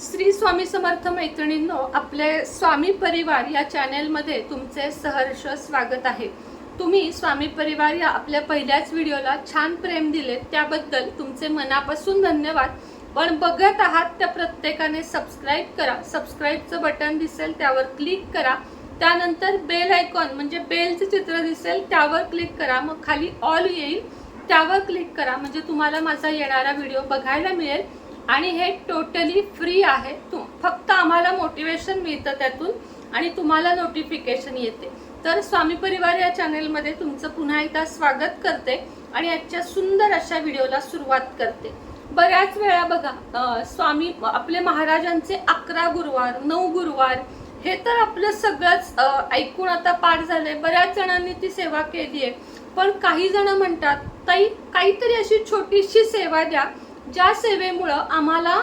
श्री स्वामी समर्थ मैत्रिणींनो आपले स्वामी परिवार या चॅनेलमध्ये तुमचे सहर्ष स्वागत आहे. तुम्ही स्वामी परिवार या आपल्या पहिल्याच व्हिडिओला छान प्रेम दिले त्याबद्दल तुमचे मनापासून धन्यवाद. पण बघत आहात त्या प्रत्येकाने सबस्क्राईब करा. सबस्क्राईबचं बटन दिसेल त्यावर क्लिक करा. त्यानंतर बेल आयकॉन म्हणजे बेलचं चित्र दिसेल त्यावर क्लिक करा. मग खाली ऑल येईल त्यावर क्लिक करा. म्हणजे तुम्हाला माझा येणारा व्हिडिओ बघायला मिळेल. आणि हे टोटली फ्री आहे. तू फक्त आम्हाला मोटिवेशन मिळतं त्यातून आणि तुम्हाला नोटिफिकेशन येते. तर स्वामी परिवार या चॅनेलमध्ये तुमचं पुन्हा एकदा स्वागत करते आणि आजच्या सुंदर अशा व्हिडिओला सुरुवात करते. बऱ्याच वेळा बघा स्वामी आपले महाराजांचे अकरा गुरुवार नऊ गुरुवार हे तर आपलं सगळंच ऐकून आता पार झालंय. बऱ्याच जणांनी ती सेवा केली आहे पण काही जण म्हणतात ताई काहीतरी अशी छोटीशी सेवा द्या ज्या सेवेमुळं आम्हाला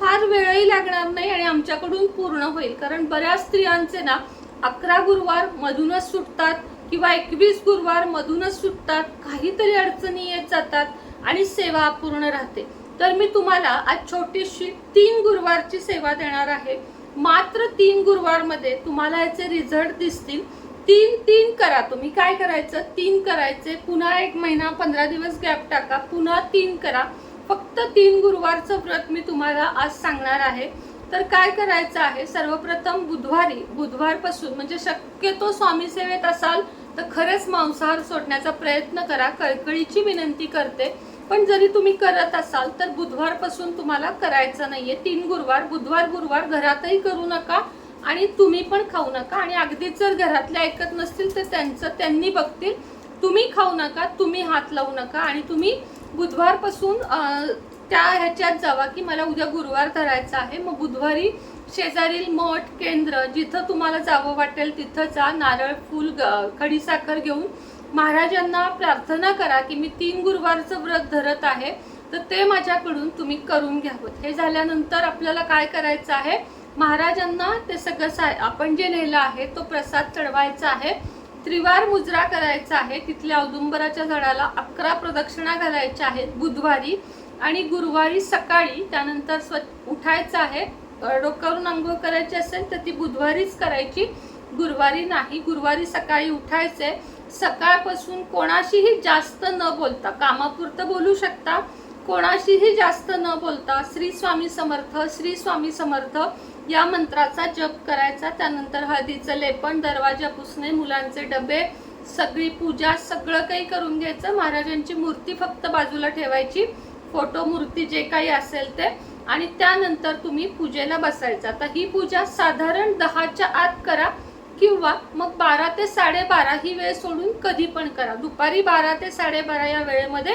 फार वेळही लागणार नाही आणि आमच्याकडून पूर्ण होईल. कारण बऱ्याच स्त्रियांचे ना अकरा गुरुवार मधूनच सुटतात किंवा एकवीस गुरुवार मधूनच सुटतात काहीतरी अडचणी येत जातात आणि सेवा अपूर्ण राहते. तर मी तुम्हाला आज छोटीशी तीन गुरुवारची सेवा देणार आहे. मात्र तीन गुरुवारमध्ये तुम्हाला याचे रिझल्ट दिसतील. तीन तीन करा तुम्ही. काय करायचं? तीन करायचे. पुन्हा एक महिना पंधरा दिवस गॅप टाका. पुन्हा तीन करा. फक्त तीन गुरुवारचं व्रत मी तुम्हाला आज सांगणार आहे. तर काय करायचं आहे? सर्वप्रथम बुधवारी बुधवारपासून म्हणजे शक्यतो स्वामी सेवेत असाल तर खरंच मांसाहार सोडण्याचा प्रयत्न करा. कळकळीची विनंती करते. पण जरी तुम्ही करत असाल तर बुधवारपासून तुम्हाला करायचं नाहीये. तीन गुरुवार बुधवार गुरुवार घरातही करू नका आणि तुम्ही पण खाऊ नका. आणि अगदीच जर घरातले ऐकत नसतील तर त्यांचं त्यांनी बघतील तुम्ही खाऊ नका तुम्ही हात लावू नका आणि तुम्ही बुधवारपासून त्या ह्याच्यात जावा की मला उद्या गुरुवार धरायचा आहे. मग बुधवारी शेजारील मठ केंद्र जिथं तुम्हाला जावं वाटेल तिथं जा. नारळ फूल ग- खडीसाखर घेऊन महाराजांना प्रार्थना करा की मी तीन गुरुवारचं व्रत धरत आहे. तर ते माझ्याकडून तुम्ही करून घ्यावं. हे झाल्यानंतर आपल्याला काय करायचं आहे? महाराजांना ते सगळं सा आपण जे नेलं आहे तो प्रसाद चढवायचा आहे. त्रिवार मुजरा करायचा आहे. तिथल्या औदुंबराच्या झाडाला अकरा प्रदक्षिणा घालायच्या आहेत. बुधवारी आणि गुरुवारी सकाळी त्यानंतर स्व उठायचं आहे. डोक्यावरून आंघोळ करायची असेल तर ती बुधवारीच करायची. गुरुवारी नाही. गुरुवारी सकाळी उठायचे सकाळपासून कोणाशीही जास्त न बोलता कामापुरतं बोलू शकता. कोणाशीही जास्त न बोलता श्री स्वामी समर्थ श्री स्वामी समर्थ या मंत्राचा जप करायचा त्यानंतर हळदीचं लेपन दरवाजा पुसणे मुलांचे डबे सगळी पूजा सगळं काही करून घ्यायचं. महाराजांची मूर्ती फक्त बाजूला ठेवायची. फोटो मूर्ती जे काही असेल ते. आणि त्यानंतर तुम्ही पूजेला बसायचं. आता ही पूजा साधारण दहाच्या आत करा किंवा मग बारा ते साडेबारा ही वेळ सोडून कधी पण करा. दुपारी बारा ते साडेबारा या वेळेमध्ये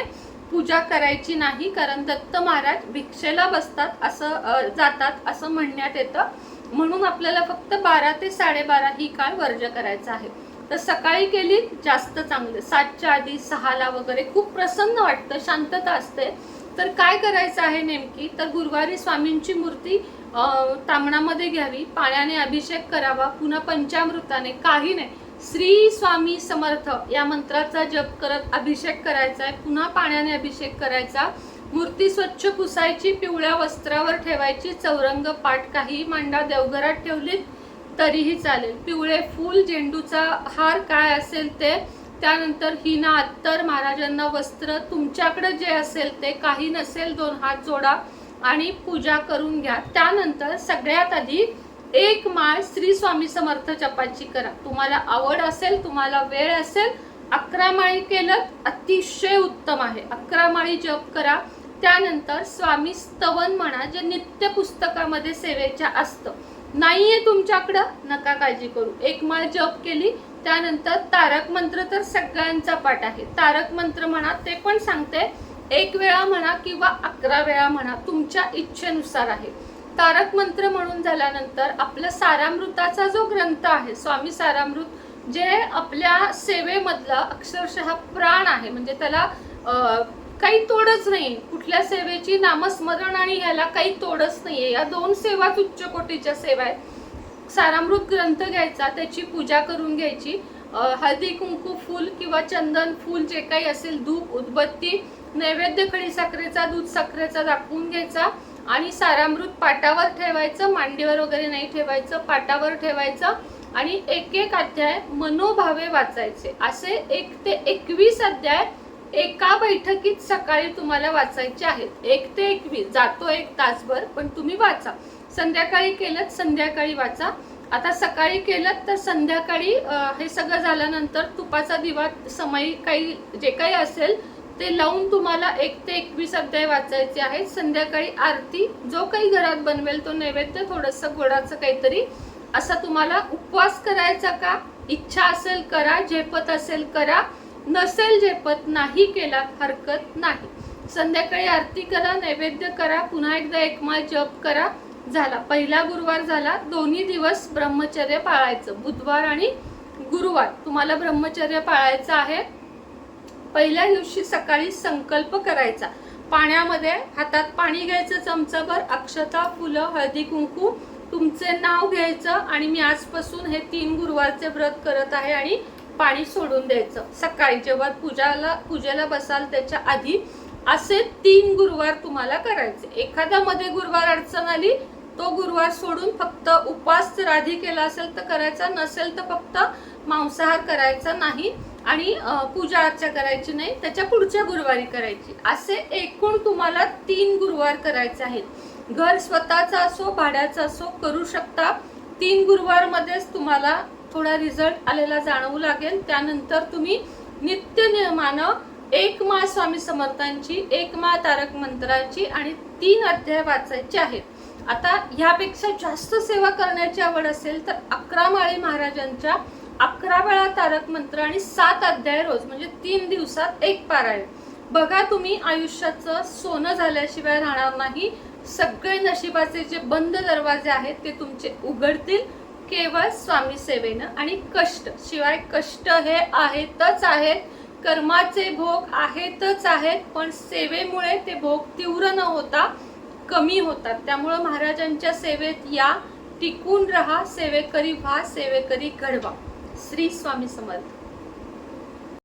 पूजा करायची नाही कारण दत्त महाराज भिक्षेला बसतात असं जातात असं म्हणण्यात येतं. म्हणून आपल्याला फक्त बारा ते साडेबारा ही काळ वर्ज करायचा आहे. तर सकाळी केली जास्त चांगलं. सातच्या आधी सहाला वगैरे खूप प्रसन्न वाटतं शांतता असते. तर काय करायचं आहे नेमकी? तर गुरुवारी स्वामींची मूर्ती तांबणामध्ये तामणामध्ये घ्यावी पाण्याने अभिषेक करावा पुन्हा पंचामृताने काही नाही. श्री स्वामी समर्थ या मंत्राचा जप करत अभिषेक करायचा आहे. पुन्हा पाण्याने अभिषेक करायचा. मूर्ती स्वच्छ पुसायची पिवळ्या वस्त्रावर ठेवायची चौरंग पाठ काही मांडा देवघरात ठेवली तरीही चालेल. पिवळे फूल झेंडूचा हार काय असेल ते त्यानंतर हिना अत्तर महाराजांना वस्त्र तुमच्याकडे जे असेल ते काही नसेल दोन हात जोडा आणि पूजा करून घ्या. त्यानंतर सगळ्यात आधी एक माळ श्री स्वामी समर्थ जपाची करा. तुम्हाला आवड असेल तुम्हाला वेळ असेल अकरा माळी केलं अतिशय उत्तम आहे. अकरा माळी जप करा. त्यानंतर स्वामी स्तवन म्हणा जे नित्य पुस्तकामध्ये सेवेच्या असतं. नाहीये तुमच्याकडं नका काळजी करू. एक माळ जप केली त्यानंतर तारक मंत्र तर सगळ्यांचा पाठ आहे. तारक मंत्र म्हणा ते पण सांगते. एक वेळा म्हणा किंवा अकरा वेळा म्हणा तुमच्या इच्छेनुसार आहे. तारक मंत्र म्हणून झाल्यानंतर आपलं सारामृताचा जो ग्रंथ आहे स्वामी सारामृत जे आपल्या सेवेमधला अक्षरशः प्राण आहे म्हणजे त्याला काही तोडच नाही. कुठल्या सेवेची नामस्मरण आणि ह्याला काही तोडच नाहीये. या दोन सेवाच उच्च कोटीच्या सेवा आहेत. सारामृत ग्रंथ घ्यायचा त्याची पूजा करून घ्यायची. हळदी कुंकू फूल किंवा चंदन फूल जे काही असेल धूप उदबत्ती नैवेद्य खडी साखरेचा दूध साखरेचा दाखवून घ्यायचा. आणि सारामृत पाटावर ठेवायचं मांडीवर वगैरे नाही ठेवायचं पाटावर ठेवायचं आणि एक एक अध्याय मनोभावे वाचायचे. असे एक ते एकवीस अध्याय एका बैठकीत सकाळी तुम्हाला वाचायचे आहेत. एक ते एकवीस जातो एक तासभर पण तुम्ही वाचा. संध्याकाळी केलं संध्याकाळी वाचा. आता सकाळी केलं तर संध्याकाळी हे सगळं झाल्यानंतर तुपाचा दिवा समयी काही जे काही असेल ते लावून तुम्हाला एक ते एकवीस अध्याय वाचायचे आहेत. संध्याकाळी आरती जो काही घरात बनवेल तो नैवेद्य थोडंसं गोडाचं काहीतरी असा तुम्हाला उपवास करायचा का? इच्छा असेल करा झेपत असेल करा. नसेल झेपत नाही केला हरकत नाही. संध्याकाळी आरती करा नैवेद्य करा पुन्हा एकदा एकमाळ जप करा. झाला. पहिला गुरुवार झाला. दोन्ही दिवस ब्रह्मचर्य पाळायचं. बुधवार आणि गुरुवार. तुम्हाला ब्रह्मचर्य पाळायचं आहे. पहिल्या दिवशी सकाळी संकल्प करायचा. पाण्यामध्ये हातात पाणी घ्यायचं चमचाभर अक्षता फुलं हळदी कुंकू तुमचे नाव घ्यायचं आणि मी आजपासून हे तीन गुरुवारचे व्रत करत आहे आणि पाणी सोडून द्यायचं. सकाळी जेव्हा पूजाला पूजेला बसाल त्याच्या आधी असे तीन गुरुवार तुम्हाला करायचे. एखादा मध्ये गुरुवार अडचण आली तो गुरुवार सोडून फक्त उपास जर आधी केला असेल तर करायचा नसेल तर फक्त मांसाहार करायचा नाही. आणि पूजा अर्चा करायची नाही त्याच्या पुढच्या गुरुवारी करायची. असे एकूण तुम्हाला तीन गुरुवार करायचे आहेत. घर स्वतःचा असो भाड्याचा असो करू शकता. तीन गुरुवारमध्येच तुम्हाला थोडा रिझल्ट आलेला जाणवू लागेल. त्यानंतर तुम्ही नित्य नियमानं एक मा स्वामी समर्थांची एक मा तारक मंत्राची आणि तीन अध्याय वाचायचे आहेत. आता ह्यापेक्षा जास्त सेवा करण्याची आवड असेल तर अकरा माळी महाराजांच्या अकरा वेळा तारक मंत्र आणि सात अध्याय रोज म्हणजे तीन दिवसात एक पारायण. बघा तुम्ही आयुष्याचं सोनं झाल्याशिवाय राहणार नाही. सगळे नशिबाचे जे बंद दरवाजे आहेत ते तुमचे उघडतील. केवळ स्वामी सेवेनं. आणि कष्ट शिवाय कष्ट हे आहेतच आहेत. कर्माचे भोग आहेतच आहेत पण सेवेमुळे ते भोग तीव्र न होता कमी होतात. त्यामुळं महाराजांच्या सेवेत या टिकून राहा सेवेकरी व्हा सेवेकरी घडवा. श्री स्वामी समर्थ